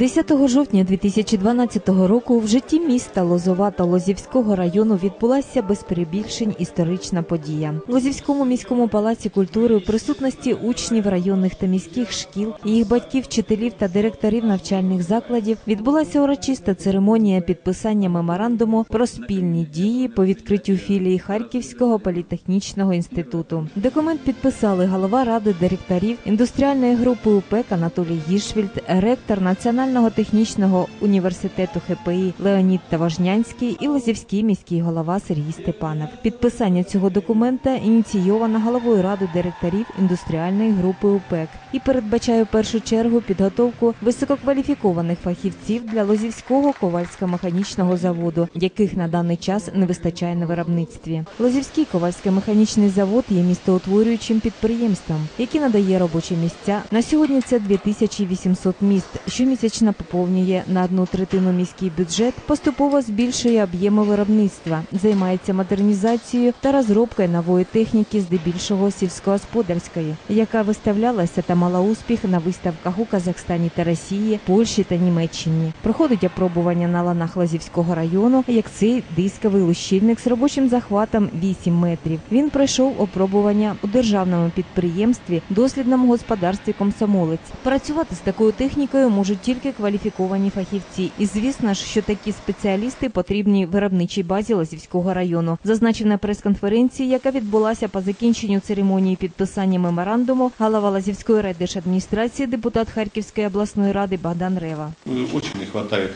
10 жовтня 2012 року в житті міста Лозова та Лозівського району відбулася без перебільшень історична подія. В Лозівському міському палаці культури у присутності учнів районних та міських шкіл, їх батьків, вчителів та директорів навчальних закладів відбулася урочиста церемонія підписання меморандуму про спільні дії по відкриттю філії Харківського політехнічного інституту. Документ підписали голова ради директорів індустріальної групи УПЕК Анатолій Гішвільд, ректор Національного технічного університету ХПІ Леонід Таважнянський і Лозівський міський голова Сергій Степанов. Підписання цього документа ініційовано головою ради директорів індустріальної групи УПЕК і передбачає в першу чергу підготовку висококваліфікованих фахівців для Лозівського ковальсько-механічного заводу, яких на даний час не вистачає на виробництві. Лозівський ковальсько-механічний завод є містоутворюючим підприємством, який надає робочі місця. На сьогодні це 2800 міст. Щомісячно поповнює на одну третину міський бюджет, поступово збільшує об'єми виробництва, займається модернізацією та розробкою нової техніки, здебільшого сільськогосподарської, яка виставлялася та мала успіх на виставках у Казахстані та Росії, Польщі та Німеччині. Проходить опробування на ланах Лазівського району, як цей дисковий лущильник з робочим захватом 8 метрів. Він пройшов опробування у державному підприємстві, дослідному господарстві комсомолець. Працювати з такою технікою можуть тільки кваліфіковані фахівці. І звісно ж, що такі спеціалісти потрібні виробничій базі Лазівського району. Зазначив на прес-конференції, яка відбулася по закінченню церемонії підписання меморандуму, голова Лазівської райдержадміністрації, депутат Харківської обласної ради Богдан Рева. Очень не хватает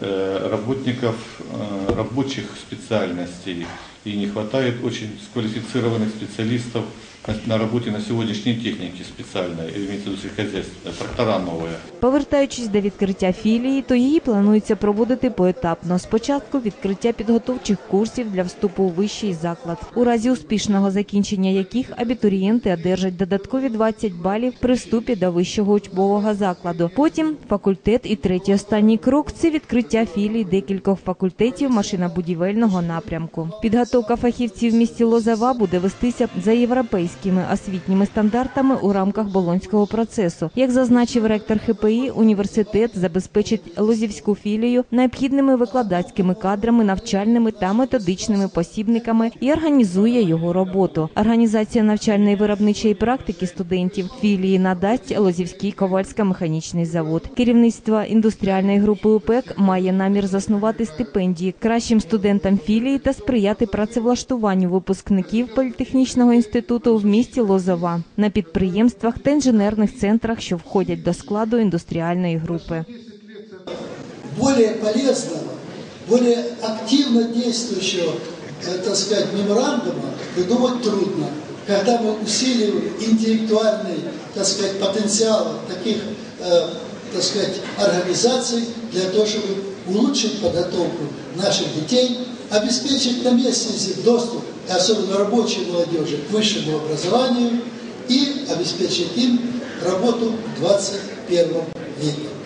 э, работников, э, рабочих специальностей и не хватает очень квалифицированных специалистов на, работе на специальной, имеется в виду сельскохозяйственной, трактора новые. Повертаючись до відкриття філії, то її планується проводити поетапно. Спочатку відкриття підготовчих курсів для вступу у вищий заклад, у разі успішного закінчення яких абітурієнти одержать додаткові 20 балів при вступі до вищого учбового закладу. Потім факультет і третій останній крок це відкриття філій декількох факультетів машинобудівельного напрямку. Підготовка фахівців в місті Лозова буде вестися за європейськими освітніми стандартами у рамках болонського процесу. Як зазначив ректор ХПІ, університет забезпечить Лозівську філію необхідними викладацькими кадрами, навчальними та методичними посібниками і організує його роботу. Організація навчальної виробничої практики студентів філії надасть Лозівський ковальсько-механічний завод. Керівництво індустріальної групи УПЕК має намір заснувати стипендії кращим студентам філії та сприяти працевлаштуванню випускників політехнічного інституту в місті Лозова на підприємствах та інженерних центрах, що входять до складу індустріальної групи. более полезного, более активно действующего, э, так сказать, меморандума придумать трудно. Когда мы усиливаем интеллектуальный, так сказать, потенциал таких, э, так сказать, организаций для того, чтобы улучшить подготовку наших детей, обеспечить на местности доступ, особенно рабочей молодежи, к высшему образованию и обеспечить им работу в 21 веке.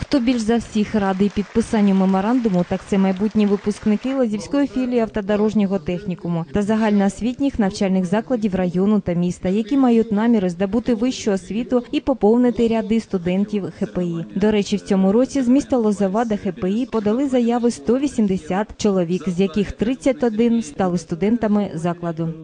Хто більш за всіх радий підписанню меморандуму, так це майбутні випускники Лозівської філії автодорожнього технікуму та загальноосвітніх навчальних закладів району та міста, які мають наміри здобути вищу освіту і поповнити ряди студентів ХПІ. До речі, в цьому році з міста Лозова ХПІ подали заяви 180 чоловік, з яких 31 стали студентами закладу.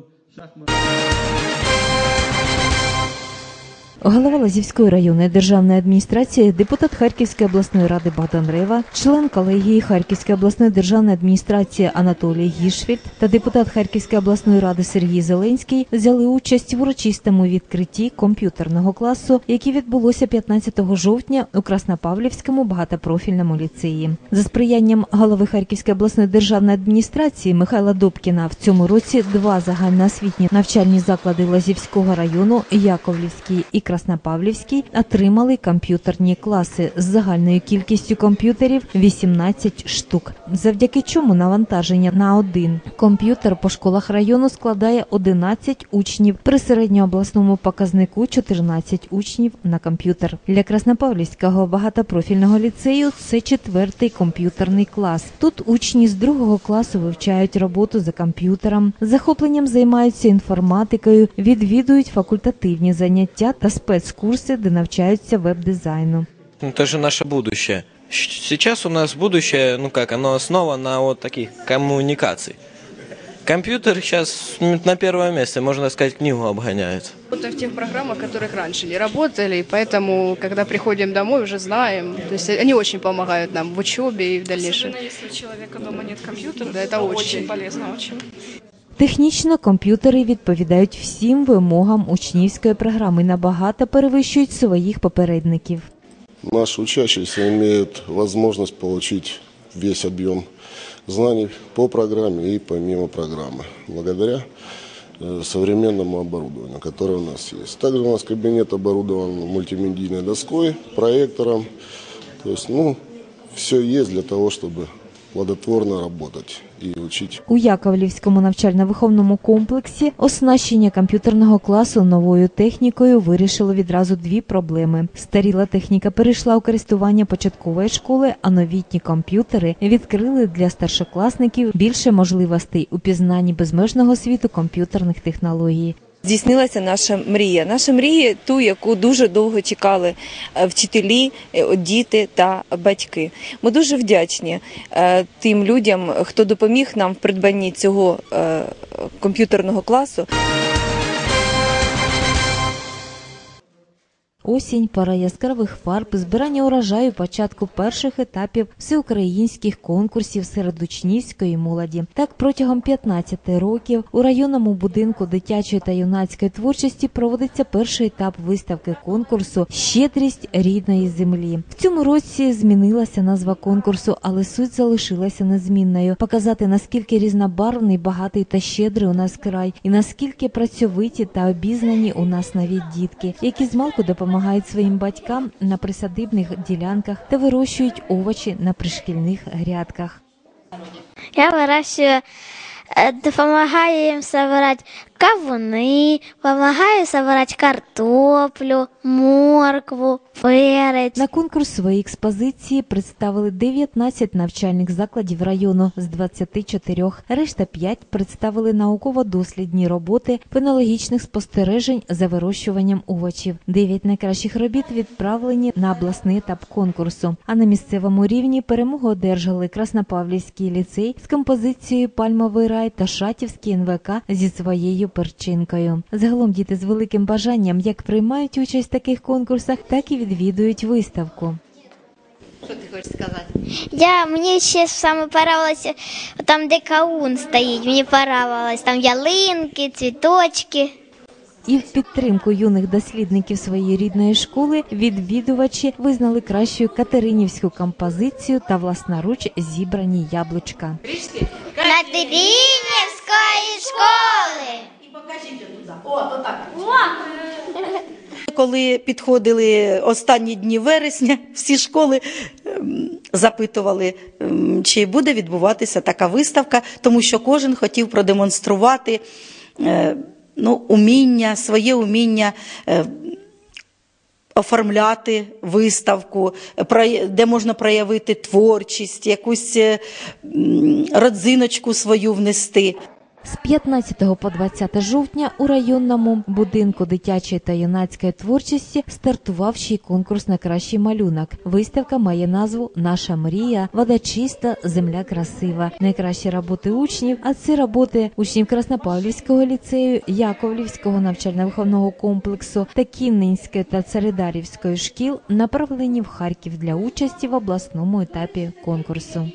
Голова Лазівської районної державної адміністрації, депутат Харківської обласної ради Богдан Рева, член колегії Харківської обласної державної адміністрації Анатолій Гішфільд та депутат Харківської обласної ради Сергій Зеленський взяли участь в урочистому відкритті комп'ютерного класу, яке відбулося 15 жовтня у Краснопавлівському багатопрофільному ліцеї. За сприянням голови Харківської обласної державної адміністрації Михайла Добкіна в цьому році два загальноосвітні навчальні заклади Лазівського району Яковлівський і Краснопавлівський отримали комп'ютерні класи з загальною кількістю комп'ютерів 18 штук. Завдяки чому навантаження на один комп'ютер по школах району складає 11 учнів при середньообласному показнику 14 учнів на комп'ютер. Для Краснопавлівського багатопрофільного ліцею це четвертий комп'ютерний клас. Тут учні з другого класу вивчають роботу за комп'ютером, захопленням займаються інформатикою, відвідують факультативні заняття та спецкурси, де навчаються веб-дизайну. Ну, Это же наше будущее. Щ- Сейчас у нас будущее, ну как, оно основано на вот таких коммуникаций. Компьютер сейчас на первое место, можно сказать, книгу обгоняет. Работаем в тех программах, которых раньше не работали, и поэтому, когда приходим домой, уже знаем. То есть они очень помогают нам в учебе и в дальнейшем. Особенно если у человека дома нет компьютера, Да, это это очень. очень полезно, очень. Технічно комп'ютери відповідають всім вимогам учнівської програми, набагато перевищують своїх попередників. Наши учащиеся имеют возможность получить весь объем знаний по программе и помимо программы, благодаря э, современному оборудованию, которое у нас есть. Также у нас кабинет оборудован мультимедийной доской, проектором. То есть, ну, все есть для того, чтобы плодотворно работать и учить У Яковлівському навчально-виховному комплексі оснащення комп'ютерного класу новою технікою вирішило відразу дві проблеми. Старіла техніка перейшла у користування початкової школи, а новітні комп'ютери відкрили для старшокласників більше можливостей у пізнанні безмежного світу комп'ютерних технологій. Здійснилася наша мрія. Наша мрія, ту, яку дуже довго чекали е, вчителі, е, діти та батьки. Ми дуже вдячні е, тим людям, хто допоміг нам в придбанні цього комп'ютерного класу. Осінь, пора яскравих фарб, збирання урожаю, початку перших етапів всеукраїнських конкурсів серед учнівської молоді. Так протягом 15 років у районному будинку дитячої та юнацької творчості проводиться перший етап виставки конкурсу Щедрість рідної землі. В цьому році змінилася назва конкурсу, але суть залишилася незмінною. Показати наскільки різнобарвний, багатий та щедрий у нас край, і наскільки працьовиті та обізнані у нас навіть дітки, які змалку допомагають своїм батькам на присадибних ділянках та вирощують овочі на пришкільних грядках. Я вирощую, е, допомагаю їм собирати кавуни, допомагаю собирати картоплю, моркву, перець. На конкурс свої експозиції представили 19 навчальних закладів району з 24. Решта 5 представили науково-дослідні роботи фенологічних спостережень за вирощуванням овочів. 9 найкращих робіт відправлені на обласний етап конкурсу. А на місцевому рівні перемогу одержали Краснопавлівський ліцей з композицією Пальмовий рай та Шатівський НВК зі своєю перчинкою. Загалом діти з великим бажанням як приймають участь в таких конкурсах, так і відвідують виставку. Що ти хочеш сказати? Я, мені ще саме подобалося, там де каун стоїть, мені подобалось, там ялинки, цвіточки. І в підтримку юних дослідників своєї рідної школи відвідувачі визнали кращою катеринівську композицію та власноруч зібрані яблучка. Катеринівської школи. Коли підходили останні дні вересня, всі школи ем, запитували, ем, чи буде відбуватися така виставка, тому що кожен хотів продемонструвати е, ну, уміння, своє уміння. е, Оформляти виставку, де можна проявити творчість, якусь е, родзиночку свою внести. З 15 по 20 жовтня у районному будинку дитячої та юнацької творчості стартував ще й конкурс на кращий малюнок. Виставка має назву Наша мрія, вода чиста, земля красива. Найкращі роботи учнів, а це роботи учнів Краснопавлівського ліцею, Яковлівського навчально-виховного комплексу та Кінненської та Царидарівської шкіл, направлені в Харків для участі в обласному етапі конкурсу.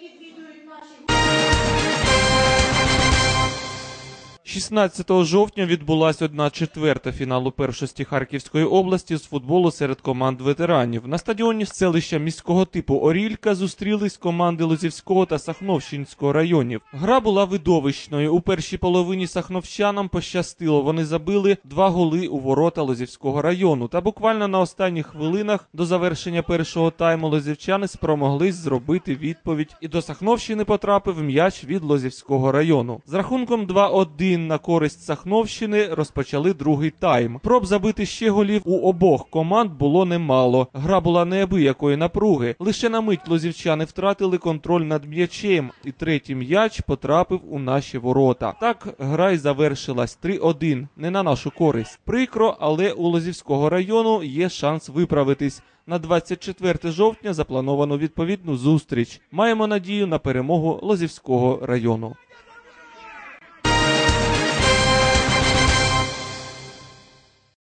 16 жовтня відбулася одна четверта фіналу першості Харківської області з футболу серед команд ветеранів. На стадіоні селища міського типу Орілька зустрілись команди Лозівського та Сахновщинського районів. Гра була видовищною. У першій половині сахновщанам пощастило. Вони забили два голи у ворота Лозівського району. Та буквально на останніх хвилинах до завершення першого тайму лозівчани спромоглись зробити відповідь. І до Сахновщини потрапив м'яч від Лозівського району. З рахунком 2-1 3-1 на користь Сахновщини розпочали другий тайм. Проб забити ще голів у обох команд було немало. Гра була неабиякої напруги. Лише на мить лозівчани втратили контроль над м'ячем, і третій м'яч потрапив у наші ворота. Так гра й завершилась 3-1, не на нашу користь. Прикро, але у Лозівського району є шанс виправитись. На 24 жовтня заплановано відповідну зустріч. Маємо надію на перемогу Лозівського району.